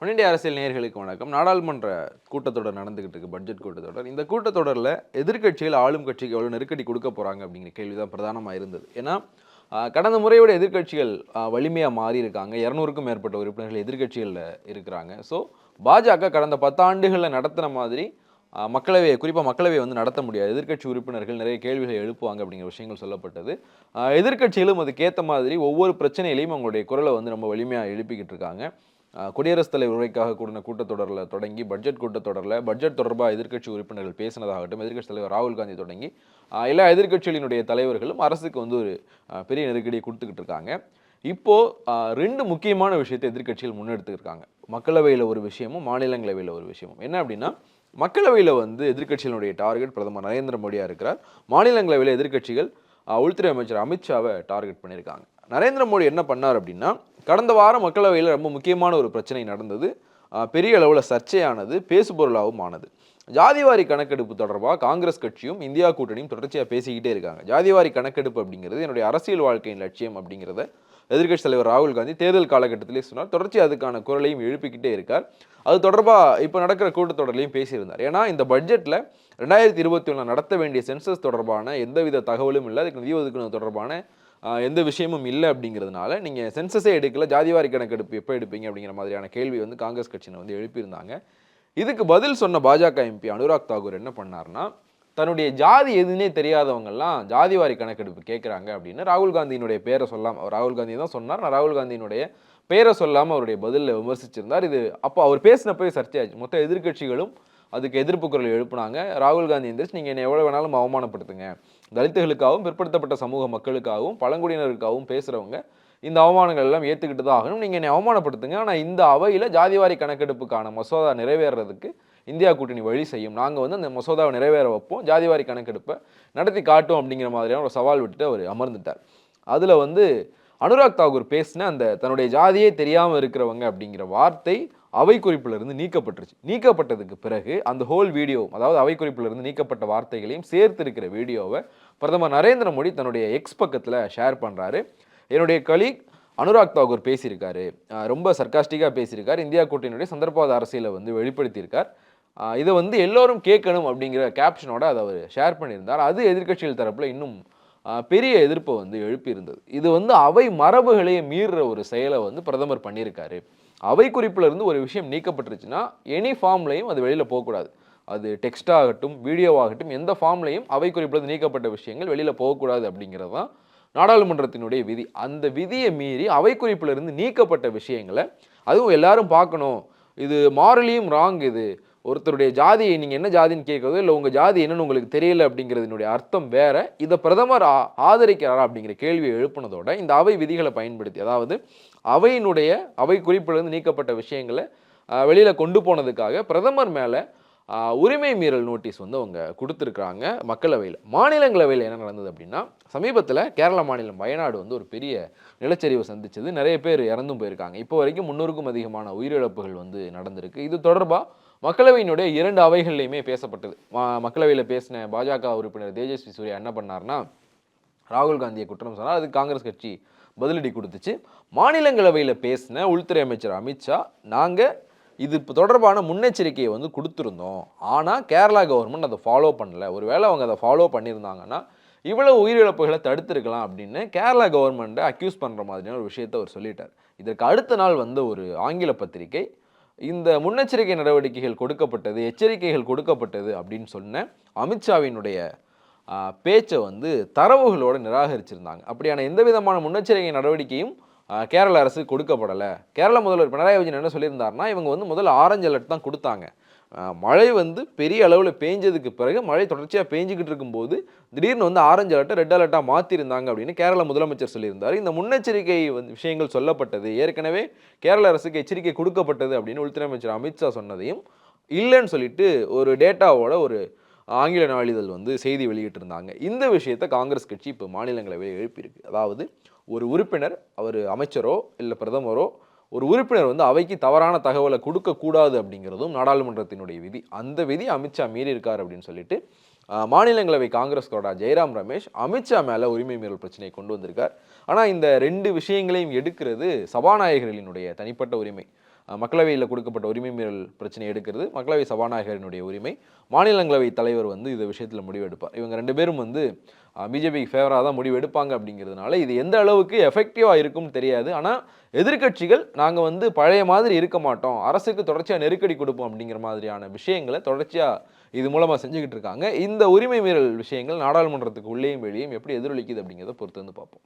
பன்னெண்டு அரசியல் நேர்களுக்கு வணக்கம். நாடாளுமன்ற கூட்டத்தொடர் நடந்துகிட்டு இருக்கு பட்ஜெட் கூட்டத்தொடர். இந்த கூட்டத்தொடரில் எதிர்க்கட்சிகள் ஆளும் கட்சிக்கு எவ்வளோ நெருக்கடி கொடுக்க போகிறாங்க அப்படிங்கிற கேள்வி தான் பிரதானமாக இருந்தது. ஏன்னா கடந்த முறையோட எதிர்க்கட்சிகள் வலிமையாக மாறி இருக்காங்க இரநூறுக்கும் மேற்பட்ட உறுப்பினர்கள் எதிர்க்கட்சிகளில் இருக்கிறாங்க. ஸோ பாஜக கடந்த பத்தாண்டுகளில் நடத்தின மாதிரி மக்களவையை குறிப்பாக மக்களவையை வந்து நடத்த முடியாது. எதிர்க்கட்சி உறுப்பினர்கள் நிறைய கேள்விகளை எழுப்புவாங்க அப்படிங்கிற விஷயங்கள் சொல்லப்பட்டது. எதிர்கட்சிகளும் எதிர்க்கட்சிகளும் அதுக்கேற்ற மாதிரி ஒவ்வொரு பிரச்சனையிலையும் அவங்களுடைய குரலை வந்து ரொம்ப வலிமையாக எழுப்பிக்கிட்டு இருக்காங்க. குடியரசுத் தலைவர் உரைக்காக கூடின கூட்டத்தொடரில் தொடங்கி பட்ஜெட் கூட்டத்தொடரில் பட்ஜெட் தொடர்பாக எதிர்க்கட்சி உறுப்பினர்கள் பேசினதாகட்டும் எதிர்க்கட்சி தலைவர் ராகுல் காந்தி தொடங்கி எல்லா எதிர்க்கட்சிகளினுடைய தலைவர்களும் அரசுக்கு வந்து ஒரு பெரிய நெருக்கடியை கொடுத்துக்கிட்டு இருக்காங்க. இப்போது ரெண்டு முக்கியமான விஷயத்தை எதிர்க்கட்சிகள் முன்னெடுத்துருக்காங்க மக்களவையில் ஒரு விஷயமும் மாநிலங்களவையில் ஒரு விஷயமும். என்ன அப்படின்னா மக்களவையில் வந்து எதிர்க்கட்சிகளுடைய டார்கெட் பிரதமர் நரேந்திர மோடியாக இருக்கிறார். மாநிலங்களவையில் எதிர்க்கட்சிகள் உள்துறை அமைச்சர் அமித்ஷாவை டார்கெட் பண்ணியிருக்காங்க. நரேந்திர மோடி என்ன பண்ணார் அப்படின்னா கடந்த வாரம் மக்களவையில் ரொம்ப முக்கியமான ஒரு பிரச்சனை நடந்தது. பெரிய அளவில் சர்ச்சையானது பேசுபொருளாகவும் ஆனது ஜாதிவாரி கணக்கெடுப்பு தொடர்பாக காங்கிரஸ் கட்சியும் இந்தியா கூட்டணியும் தொடர்ச்சியாக பேசிக்கிட்டே இருக்காங்க. ஜாதிவாரி கணக்கெடுப்பு அப்படிங்கிறது என்னுடைய அரசியல் வாழ்க்கையின் லட்சியம் அப்படிங்கிறத எதிர்க்கட்சி தலைவர் ராகுல் காந்தி தேர்தல் காலகட்டத்திலே சொன்னார். தொடர்ச்சி அதுக்கான குரலையும் எழுப்பிக்கிட்டே இருக்கார். அது தொடர்பாக இப்போ நடக்கிற கூட்டத்தொடர்லையும் பேசியிருந்தார். ஏன்னா இந்த பட்ஜெட்டில் ரெண்டாயிரத்தி இருபத்தி ஒன்றில் நடத்த வேண்டிய சென்சஸ் தொடர்பான எந்தவித தகவலும் இல்லை. அதுக்கு நிதி ஒதுக்கணும் தொடர்பான எந்த விஷயமும் இல்லை அப்படிங்கிறதுனால நீங்கள் சென்சஸே எடுக்கல ஜாதிவாரி கணக்கெடுப்பு எப்போ எடுப்பீங்க அப்படிங்கிற மாதிரியான கேள்வி வந்து காங்கிரஸ் கட்சியினர் வந்து எழுப்பியிருந்தாங்க. இதுக்கு பதில் சொன்ன பாஜக எம்பி அனுராக் தாகூர் என்ன பண்ணார்னா தன்னுடைய ஜாதி எதுன்னே தெரியாதவங்கெல்லாம் ஜாதிவாரி கணக்கெடுப்பு கேட்குறாங்க அப்படின்னு ராகுல் காந்தியினுடைய பேரை சொல்லாம ராகுல் காந்தி தான் சொன்னார். நான் ராகுல் காந்தியினுடைய பேரை சொல்லாமல் அவருடைய பதிலில் விமர்சிச்சிருந்தார். இது அப்போ அவர் பேசினப்பவே சர்ச்சையாச்சு. மொத்த எதிர்க்கட்சிகளும் அதுக்கு எதிர்ப்பு குரல் எழுப்புனாங்க. ராகுல் காந்தி எந்திரிச்சு நீங்கள் என்னை எவ்வளோ வேணாலும் அவமானப்படுத்துங்க. தலித்துகளுக்காகவும் பிற்படுத்தப்பட்ட சமூக மக்களுக்காகவும் பழங்குடியினருக்காகவும் பேசுகிறவங்க இந்த அவமானங்கள் எல்லாம் ஏற்றுக்கிட்டு தான் ஆகணும். நீங்கள் என்னை அவமானப்படுத்துங்க. ஆனால் இந்த அவையில் ஜாதிவாரி கணக்கெடுப்புக்கான மசோதா நிறைவேறதுக்கு இந்தியா கூட்டணி வழி செய்யும். நாங்கள் வந்து அந்த மசோதாவை நிறைவேற வைப்போம். ஜாதிவாரி கணக்கெடுப்பை நடத்தி காட்டும் அப்படிங்கிற மாதிரியான ஒரு சவால் விட்டுட்டு அவர் அமர்ந்துட்டார். அதில் வந்து அனுராக் தாகூர் பேசின அந்த தன்னுடைய ஜாதியே தெரியாமல் இருக்கிறவங்க அப்படிங்கிற வார்த்தை அவை குறிப்பிலிருந்து நீக்கப்பட்டுருச்சு. நீக்கப்பட்டதுக்கு பிறகு அந்த ஹோல் வீடியோ அதாவது அவை குறிப்பிலிருந்து நீக்கப்பட்ட வார்த்தைகளையும் சேர்த்து இருக்கிற வீடியோவை பிரதமர் நரேந்திர மோடி தன்னுடைய எக்ஸ் பக்கத்தில் ஷேர் பண்ணுறாரு என்னுடைய கலீக் அனுராக் தாகூர் பேசியிருக்காரு. ரொம்ப சர்க்காஸ்டிக்காக பேசியிருக்கார். இந்தியா கூட்டணியுடைய சந்தர்ப்பவாத அரசியலை வந்து வெளிப்படுத்தியிருக்கார். இதை வந்து எல்லோரும் கேட்கணும் அப்படிங்கிற கேப்ஷனோட அதை அவர் ஷேர் பண்ணியிருந்தார். அது எதிர்க்கட்சிகள் தரப்பில் இன்னும் பெரிய எதிர்ப்பை வந்து எழுப்பியிருந்தது. இது வந்து அவை மரபுகளையே மீறுற ஒரு செயலை வந்து பிரதமர் பண்ணியிருக்காரு. அவை குறிப்பிலிருந்து ஒரு விஷயம் நீக்கப்பட்டுருச்சுன்னா எனி ஃபார்ம்லையும் அது வெளியில் போகக்கூடாது. அது டெக்ஸ்டாகட்டும் வீடியோவாகட்டும் எந்த ஃபார்ம்லையும் அவை குறிப்பிலிருந்து நீக்கப்பட்ட விஷயங்கள் வெளியில் போகக்கூடாது அப்படிங்கிறது தான் நாடாளுமன்றத்தினுடைய விதி. அந்த விதியை மீறி அவை குறிப்பிலிருந்து நீக்கப்பட்ட விஷயங்களை அதுவும் எல்லாரும் பார்க்கணும். இது மாரலியும் ராங் இது. ஒருத்தருடைய ஜாதியை நீங்கள் என்ன ஜாதின்னு கேட்குறதோ இல்லை உங்கள் ஜாதி என்னன்னு உங்களுக்கு தெரியல அப்படிங்கிறதுனுடைய அர்த்தம் வேற இதை பிரதமர் ஆ- ஆதரிக்கிறாரா அப்படிங்கிற கேள்வியை எழுப்புனதோட இந்த அவை விதிகளை பயன்படுத்தி அதாவது அவையினுடைய அவை குறிப்பிலிருந்து நீக்கப்பட்ட விஷயங்களை வெளியில் கொண்டு போனதுக்காக பிரதமர் மேலே உரிமை மீறல் நோட்டீஸ் வந்து அவங்க கொடுத்துருக்குறாங்க மக்களவையில். மாநிலங்களவையில் என்ன நடந்தது அப்படின்னா சமீபத்தில் கேரள மாநிலம் வயநாடு வந்து ஒரு பெரிய நிலச்சரிவு சந்திச்சது. நிறைய பேர் இறந்தும் போயிருக்காங்க. இப்போ வரைக்கும் முன்னூறுக்கும் அதிகமான உயிரிழப்புகள் வந்து நடந்திருக்கு. இது தொடர்பாக மக்களவையினுடைய இரண்டு அவைகள்லையுமே பேசப்பட்டது. மக்களவையில் பேசின பாஜக உறுப்பினர் தேஜஸ்வி சூர்யா என்ன பண்ணார்னா ராகுல் காந்தியை குற்றம் சொன்னால் அதுக்கு காங்கிரஸ் கட்சி பதிலடி கொடுத்துச்சு. மாநிலங்களவையில் பேசின உள்துறை அமைச்சர் அமித்ஷா நாங்கள் இது தொடர்பான முன்னெச்சரிக்கையை வந்து கொடுத்துருந்தோம். ஆனால் கேரளா கவர்மெண்ட் அதை ஃபாலோ பண்ணல. ஒருவேளை அவங்க அதை ஃபாலோ பண்ணியிருந்தாங்கன்னா இவ்வளவு உயிரிழப்புகளை தடுத்திருக்கலாம் அப்படின்னு கேரளா கவர்மெண்ட்டை அக்யூஸ் பண்ணுற மாதிரியான ஒரு விஷயத்தை அவர் சொல்லிட்டார். இதற்கு அடுத்த நாள் வந்த ஒரு ஆங்கில பத்திரிகை இந்த முன்னெச்சரிக்கை நடவடிக்கைகள் கொடுக்கப்பட்டது எச்சரிக்கைகள் கொடுக்கப்பட்டது அப்படின்னு சொன்ன அமித்ஷாவினுடைய பேச்சை வந்து தரவுகளோடு நிராகரிச்சிருந்தாங்க. அப்படியான எந்த விதமான முன்னெச்சரிக்கை நடவடிக்கையும் கேரள அரசு கொடுக்கப்படலை. கேரள முதல்வர் பினராயி விஜயன் என்ன சொல்லியிருந்தாருன்னா இவங்க வந்து முதல்ல ஆரஞ்சு அலர்ட் தான் கொடுத்தாங்க. மழை வந்து பெரிய அளவில் பெஞ்சதுக்கு பிறகு மழை தொடர்ச்சியாக பேஞ்சிக்கிட்டு இருக்கும்போது திடீர்னு வந்து ஆரஞ்சு அலர்ட்டை ரெட் அலர்ட்டாக மாற்றிருந்தாங்க அப்படின்னு கேரள முதலமைச்சர் சொல்லியிருந்தார். இந்த முன்னெச்சரிக்கை வந்து விஷயங்கள் சொல்லப்பட்டது ஏற்கனவே கேரள அரசுக்கு எச்சரிக்கை கொடுக்கப்பட்டது அப்படின்னு உள்துறை அமைச்சர் அமித்ஷா சொன்னதையும் இல்லைன்னு சொல்லிட்டு ஒரு டேட்டாவோட ஒரு ஆங்கில நாளிதழ் வந்து செய்தி வெளியிட்டிருந்தாங்க. இந்த விஷயத்தை காங்கிரஸ் கட்சி இப்போ மாநிலங்களவையில் எழுப்பியிருக்கு. அதாவது ஒரு உறுப்பினர் அவர் அமைச்சரோ இல்லை பிரதமரோ ஒரு உறுப்பினர் வந்து அவைக்கு தவறான தகவலை கொடுக்கக்கூடாது அப்படிங்கிறதும் நாடாளுமன்றத்தினுடைய விதி. அந்த விதி அமித்ஷா மீறி இருக்கார் அப்படின்னு சொல்லிட்டு மாநிலங்களவை காங்கிரஸ் கொறடா ஜெயராம் ரமேஷ் அமித்ஷா மேலே உரிமை மீறல் பிரச்சனையை கொண்டு வந்திருக்கார். ஆனால் இந்த ரெண்டு விஷயங்களையும் எடுக்கிறது சபாநாயகர்களினுடைய தனிப்பட்ட உரிமை. மக்களவையில் கொடுக்கப்பட்ட உரிமை மீறல் பிரச்சனை எடுக்கிறது மக்களவை சபாநாயகரினுடைய உரிமை. மாநிலங்களவை தலைவர் வந்து இந்த விஷயத்தில் முடிவெடுப்பார் இவங்க ரெண்டு பேரும் வந்து பிஜேபிக்கு ஃபேவராக தான் முடிவு எடுப்பாங்க அப்படிங்கிறதுனால இது எந்த அளவுக்கு எஃபெக்டிவாக இருக்கும்னு தெரியாது. ஆனால் எதிர்க்கட்சிகள் நாங்கள் வந்து பழைய மாதிரி இருக்க மாட்டோம். அரசுக்கு தொடர்ச்சியாக நெருக்கடி கொடுப்போம் அப்படிங்கிற மாதிரியான விஷயங்களை தொடர்ச்சியாக இது மூலமாக செஞ்சுக்கிட்டு இருக்காங்க. இந்த உரிமை மீறல் விஷயங்கள் நாடாளுமன்றத்துக்கு உள்ளேயும் வெளியும் எப்படி எதிரொலிக்குது அப்படிங்கிறத பொறுத்து வந்து பார்ப்போம்.